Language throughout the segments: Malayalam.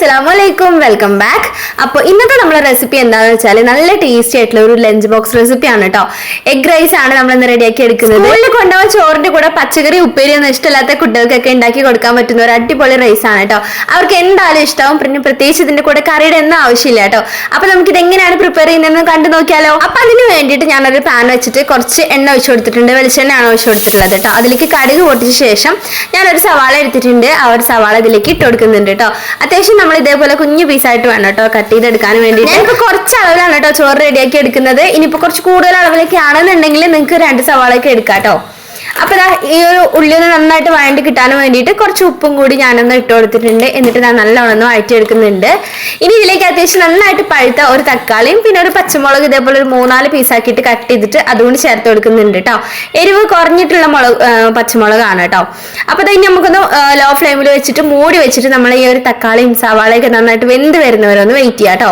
അസ്സലാമലൈക്കും. Welcome back. അപ്പോൾ ഇന്നത്തെ നമ്മുടെ റെസിപ്പി എന്താണെന്ന് വെച്ചാൽ നല്ല ടേസ്റ്റി ആയിട്ടുള്ള ഒരു ലഞ്ച് ബോക്സ് റെസിപ്പിയാണ് കേട്ടോ എഗ് റൈസ് ആണ് നമ്മൾ ഇന്ന് റെഡിയാക്കി എടുക്കുന്നത്. ഉള്ളിൽ കൊണ്ടുപോകാൻ ചോറിന്റെ കൂടെ പച്ചക്കറി ഉപ്പേരി ഒന്നും ഇഷ്ടമില്ലാത്ത കുട്ടികൾക്കൊക്കെ ഉണ്ടാക്കി കൊടുക്കാൻ പറ്റുന്ന ഒരു അടിപൊളി റൈസ് ആണ് കേട്ടോ അവർക്ക് എന്തായാലും ഇഷ്ടമാവും പിന്നെ പ്രത്യേകിച്ച് ഇതിന്റെ കൂടെ കറിയുടെ ഒന്നും ആവശ്യമില്ല കേട്ടോ അപ്പൊ നമുക്ക് ഇത് എങ്ങനെയാണ് പ്രിപ്പയർ ചെയ്യുന്നതെന്ന് കണ്ടു നോക്കിയാലോ? അപ്പൊ അതിന് വേണ്ടിയിട്ട് ഞാനൊരു പാൻ വെച്ചിട്ട് കുറച്ച് എണ്ണ ഒഴിച്ചു കൊടുത്തിട്ടുണ്ട്. വെളിച്ചെണ്ണയാണ് ഒഴിച്ചു കൊടുത്തിട്ടുള്ളത് കേട്ടോ അതിലേക്ക് കടുക് പൊട്ടിച്ച ശേഷം ഞാനൊരു സവാള എടുത്തിട്ടുണ്ട്. ആ ഒരു സവാള ഇതിലേക്ക് ഇട്ട് കൊടുക്കുന്നുണ്ട് കേട്ടോ അത്യാവശ്യം നമ്മൾ ഇതേപോലെ കുഞ്ഞു പീസായിട്ട് വേണം കേട്ടോ കട്ട് ചെയ്തെടുക്കാൻ വേണ്ടി ഞാനിപ്പോ കുറച്ച് അളവിലാണ് കേട്ടോ ചോറ് റെഡിയാക്കി എടുക്കുന്നത്. ഇനിയിപ്പോ കുറച്ച് കൂടുതൽ അളവിലേക്ക് ആണെന്നുണ്ടെങ്കിൽ നിങ്ങൾക്ക് രണ്ട് സവാളയൊക്കെ എടുക്കാം കേട്ടോ. അപ്പൊ ഈ ഒരു ഉള്ളി ഒന്ന് നന്നായിട്ട് വഴണ്ടി കിട്ടാൻ വേണ്ടിയിട്ട് കുറച്ച് ഉപ്പും കൂടി ഞാനൊന്ന് ഇട്ട് കൊടുത്തിട്ടുണ്ട്. എന്നിട്ട് ഞാൻ നല്ലോണം ഒന്ന് വഴറ്റി എടുക്കുന്നുണ്ട് ഇനി ഇതിലേക്ക് അത്യാവശ്യം നന്നായിട്ട് പഴുത്ത ഒരു തക്കാളിയും പിന്നെ ഒരു പച്ചമുളക് ഇതേപോലെ ഒരു മൂന്നാൽ പീസാക്കിയിട്ട് കട്ട് ചെയ്തിട്ട് അതുകൊണ്ട് ചേർത്ത് കൊടുക്കുന്നുണ്ട് കേട്ടോ എരിവ് കുറഞ്ഞിട്ടുള്ള മുളക് പച്ചമുളകാണ് കേട്ടോ അപ്പൊ ഇനി നമുക്കൊന്ന് ലോ ഫ്ലെയിമിൽ വെച്ചിട്ട് മൂടി വെച്ചിട്ട് നമ്മൾ ഈ ഒരു തക്കാളിയും സവാളയൊക്കെ നന്നായിട്ട് വെന്ത് വരുന്നവരെ ഒന്ന് വെയിറ്റ് ചെയ്യാം കേട്ടോ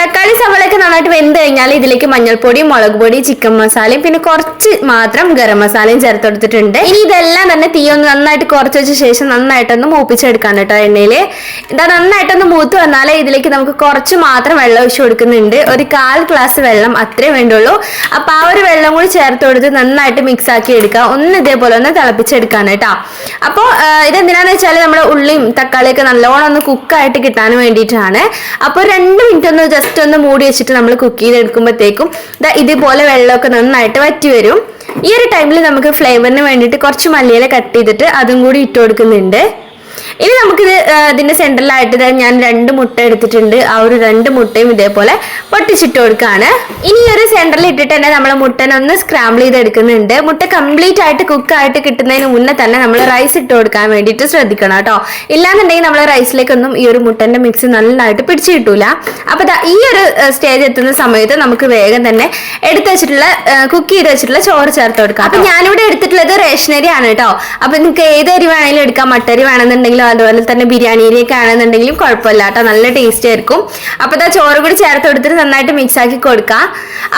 തക്കാളി സവാളയൊക്കെ നന്നായിട്ട് വെന്ത് കഴിഞ്ഞാൽ ഇതിലേക്ക് മഞ്ഞൾപ്പൊടി മുളക് പൊടി ചിക്കൻ മസാലയും പിന്നെ കുറച്ച് മാത്രം ഗരം മസാലയും ചേർത്ത് കൊടുത്തിട്ടുണ്ട്. ഇനി ഇതെല്ലാം തന്നെ തീ ഒന്ന് നന്നായിട്ട് കുറച്ച് വെച്ച ശേഷം നന്നായിട്ടൊന്ന് മൂപ്പിച്ചെടുക്കാൻ കേട്ടോ എണ്ണയിൽ. ഇതാ നന്നായിട്ടൊന്ന് മൂത്ത് വന്നാലേ ഇതിലേക്ക് നമുക്ക് കുറച്ച് മാത്രം വെള്ളം ഒഴിച്ചു കൊടുക്കുന്നുണ്ട്. ഒരു കാൽ ഗ്ലാസ് വെള്ളം അത്രേ വേണ്ടുള്ളൂ. അപ്പൊ ആ ഒരു വെള്ളം കൂടി ചേർത്ത് കൊടുത്ത് നന്നായിട്ട് മിക്സ് ആക്കി എടുക്കുക ഒന്ന് ഇതേപോലെ ഒന്ന് തിളപ്പിച്ചെടുക്കാൻ കേട്ടോ. അപ്പോൾ ഇതെന്തിനാന്ന് വെച്ചാൽ നമ്മുടെ ഉള്ളിയും തക്കാളിയൊക്കെ നല്ലോണം ഒന്ന് കുക്കായിട്ട് കിട്ടാൻ വേണ്ടിയിട്ടാണ്. അപ്പോൾ രണ്ട് മിനിറ്റ് ഒന്ന് ജസ്റ്റ് ഒന്ന് മൂടി വെച്ചിട്ട് നമ്മൾ കുക്ക് ചെയ്തെടുക്കുമ്പോഴത്തേക്കും ഇതുപോലെ വെള്ളമൊക്കെ നന്നായിട്ട് വറ്റി വരും. ഈ ഒരു ടൈമിൽ നമുക്ക് ഫ്ലേവറിന് വേണ്ടിയിട്ട് കുറച്ച് മല്ലിയില കട്ട് ചെയ്തിട്ട് അതും കൂടി ഇട്ട് കൊടുക്കുന്നുണ്ട്. ഇനി നമുക്കിത് ഇതിന്റെ സെന്ററിലായിട്ട് ഞാൻ രണ്ട് മുട്ട എടുത്തിട്ടുണ്ട്. ആ ഒരു രണ്ട് മുട്ടയും ഇതേപോലെ പൊട്ടിച്ചിട്ട് കൊടുക്കുകയാണ് ഇനി ഒരു സെന്ററിൽ ഇട്ടിട്ട് തന്നെ നമ്മൾ മുട്ടനെ ഒന്ന് സ്ക്രാമ്പിൾ ചെയ്ത് എടുക്കുന്നുണ്ട് മുട്ട കംപ്ലീറ്റ് ആയിട്ട് കുക്ക് ആയിട്ട് കിട്ടുന്നതിന് മുന്നേ തന്നെ നമ്മൾ റൈസ് ഇട്ട് കൊടുക്കാൻ വേണ്ടിയിട്ട് ശ്രദ്ധിക്കണം കേട്ടോ. ഇല്ലാന്നുണ്ടെങ്കിൽ നമ്മൾ റൈസിലേക്കൊന്നും ഈ ഒരു മുട്ടന്റെ മിക്സ് നല്ലതായിട്ട് പിടിച്ചു കിട്ടൂല. അപ്പൊ ഈ ഒരു സ്റ്റേജ് എത്തുന്ന സമയത്ത് നമുക്ക് വേഗം തന്നെ എടുത്തു വെച്ചിട്ടുള്ള കുക്ക് ചെയ്ത് വെച്ചിട്ടുള്ള ചോറ് ചേർത്ത് കൊടുക്കാം. അപ്പൊ ഞാനിവിടെ എടുത്തിട്ടുള്ളത് റേഷനരി ആണ് കേട്ടോ. അപ്പൊ നിങ്ങൾക്ക് ഏത് അരി വേണമെങ്കിലും എടുക്കാം. മട്ടരി വേണമെന്നുണ്ടെങ്കിലും അതുപോലെ തന്നെ ബിരിയാണിയിലേക്ക് ആണെന്നുണ്ടെങ്കിലും കുഴപ്പമില്ല കേട്ടോ നല്ല ടേസ്റ്റ് ആയിരിക്കും. അപ്പൊ ഇതാ ചോറ് കൂടി ചേർത്ത് കൊടുത്തിട്ട് നന്നായിട്ട് മിക്സ് ആക്കി കൊടുക്കാം.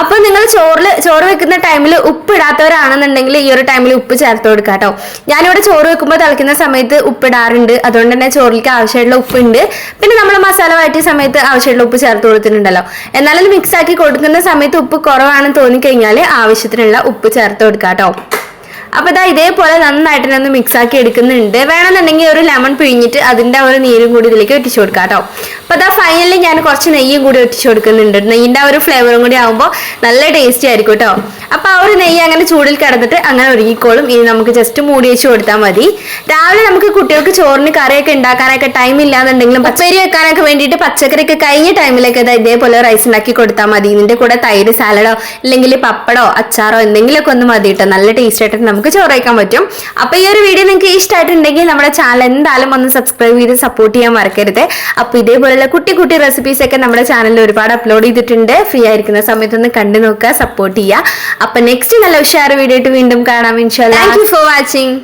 അപ്പൊ നിങ്ങൾ ചോറിൽ ചോറ് വെക്കുന്ന ടൈമിൽ ഉപ്പ് ഇടാത്തവരാണെന്നുണ്ടെങ്കിൽ ഈ ഒരു ടൈമിൽ ഉപ്പ് ചേർത്ത് കൊടുക്കാം കേട്ടോ ഞാനിവിടെ ചോറ് വെക്കുമ്പോൾ തിളയ്ക്കുന്ന സമയത്ത് ഉപ്പ് ഇടാറുണ്ട്. അതുകൊണ്ട് തന്നെ ചോറിലേക്ക് ആവശ്യമായിട്ടുള്ള ഉപ്പ് ഉണ്ട് പിന്നെ നമ്മൾ മസാല വഴറ്റിയ സമയത്ത് ആവശ്യമുള്ള ഉപ്പ് ചേർത്ത് കൊടുത്തിട്ടുണ്ടല്ലോ. എന്നാലും മിക്സ് ആക്കി കൊടുക്കുന്ന സമയത്ത് ഉപ്പ് കുറവാണെന്ന് തോന്നിക്കഴിഞ്ഞാൽ ആവശ്യത്തിനുള്ള ഉപ്പ് ചേർത്ത് കൊടുക്കാം കേട്ടോ അപ്പൊ ഇതാ ഇതേപോലെ നന്നായിട്ട് തന്നെ ഒന്ന് മിക്സ് ആക്കി എടുക്കുന്നുണ്ട്. വേണമെന്നുണ്ടെങ്കിൽ ഒരു ലെമൺ പിഴിഞ്ഞിട്ട് അതിന്റെ ആ ഒരു നീരും കൂടി ഇതിലേക്ക് ഒറ്റിച്ചു കൊടുക്കാം കേട്ടോ. അപ്പൊ അതാ ഫൈനലി ഞാൻ കുറച്ച് നെയ്യും കൂടി ഒറ്റിച്ചു കൊടുക്കുന്നുണ്ട്. നെയ്യിന്റെ ആ ഒരു ഫ്ലേവറും കൂടി ആകുമ്പോൾ നല്ല ടേസ്റ്റി ആയിരിക്കും കേട്ടോ. അപ്പോൾ ആ ഒരു നെയ്യ് അങ്ങനെ ചൂടിൽ കിടന്നിട്ട് അങ്ങനെ ഒരുങ്ങിക്കോളും. ഇനി നമുക്ക് ജസ്റ്റ് മൂടി വെച്ച് കൊടുത്താൽ മതി. രാവിലെ നമുക്ക് കുട്ടികൾക്ക് ചോറിന് കറിയൊക്കെ ഉണ്ടാക്കാനൊക്കെ ടൈം ഇല്ലാന്നുണ്ടെങ്കിലും പച്ചരി വെക്കാനൊക്കെ വേണ്ടിയിട്ട് പച്ചക്കറിയൊക്കെ കഴിഞ്ഞ ടൈമിലൊക്കെ ഇതാ ഇതേപോലെ റൈസ് ഉണ്ടാക്കി കൊടുത്താൽ മതി. ഇതിന്റെ കൂടെ തൈര് സാലഡോ അല്ലെങ്കിൽ പപ്പടോ അച്ചാറോ എന്തെങ്കിലുമൊക്കെ ഒന്ന് മതി കേട്ടോ. നല്ല ടേസ്റ്റ് ആയിട്ട് നമുക്ക് ചോറ് കഴിക്കാൻ പറ്റും. അപ്പൊ ഈ ഒരു വീഡിയോ നിങ്ങൾക്ക് ഇഷ്ടമായിട്ടുണ്ടെങ്കിൽ നമ്മുടെ ചാനൽ എന്തായാലും ഒന്ന് സബ്സ്ക്രൈബ് ചെയ്ത് സപ്പോർട്ട് ചെയ്യാൻ മറക്കരുത്. അപ്പൊ ഇതേപോലെയുള്ള കുട്ടി കുട്ടി റെസിപ്പീസ് ഒക്കെ നമ്മുടെ ചാനലിൽ ഒരുപാട് അപ്ലോഡ് ചെയ്തിട്ടുണ്ട്. ഫ്രീ ആയിരിക്കുന്ന സമയത്ത് ഒന്ന് കണ്ടു നോക്കുക സപ്പോർട്ട് ചെയ്യുക. അപ്പൊ നെക്സ്റ്റ് നല്ല ഉഷാറ് വീഡിയോ ആയിട്ട് വീണ്ടും കാണാം ഇൻഷാല്ല ഫോർ വാച്ചിങ്